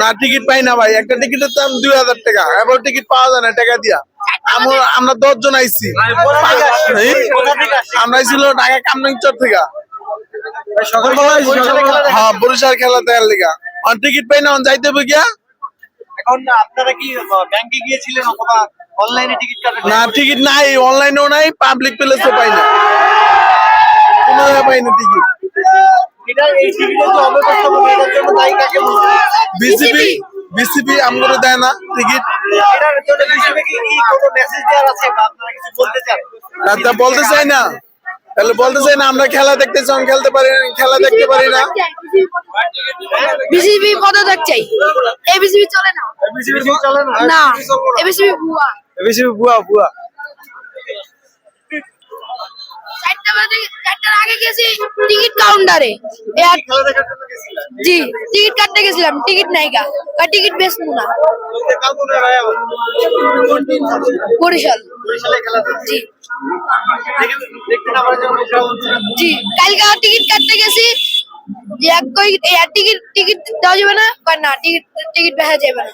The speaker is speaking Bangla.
না টিকিট পাই না ভাই। একটা টিকিটের দাম দুই হাজার টাকা। এবার টিকিট পাওয়া যায় না টাকা দিয়া। আমরা আমরা দশ জন আইছি। আমরা ছিল ঢাকা কামরাঙ্গচর থেকে। হ্যাঁ বরিশাল খেলা দেওয়ার লিগা। আর টিকিট পাই না অন যাইতে হবে গিয়া। এখন আপনারা কি ব্যাংকে গিয়েছিলেন অথবা অনলাইনে টিকিট না টিকিট নাই অনলাইনেও নাই পাবলিক প্লেসও পাই না। পাই না টিকিট বিসিবি বিসিবি আমগুলো দেয় না টিকিট। আপনারা কিছু বলতে তা বলতে চাই না। তাহলে বলতে চাই না আমরা খেলা দেখতে চাই খেলতে পারি না খেলা দেখতে পারি না। বিসিবি পদত্যাগ চাই। এবিসিবি চলে না? বিসিবি চলে না? না এবিসিবি ভুয়া। বিসিবি বুয়া বুয়া চারটা বাজে চারটার আগে গেছি টিকিট কাউন্টারে খেলা দেখার জন্য গেছিলেন জি টিকিট কাটতে গেছিলাম টিকিট নাই গা আর টিকিট বেচবো না কালকে রায় কোন টিম বরিশাল বরিশালে খেলা দেখতে জি দেখতে না পারার জন্য উৎসাহ জি কালকে টিকিট কাটতে গেছি যে এক কই টিকিট টিকিট দেওয়া যাবে না কয় না টিকিট টিকিট বেচা যাবে না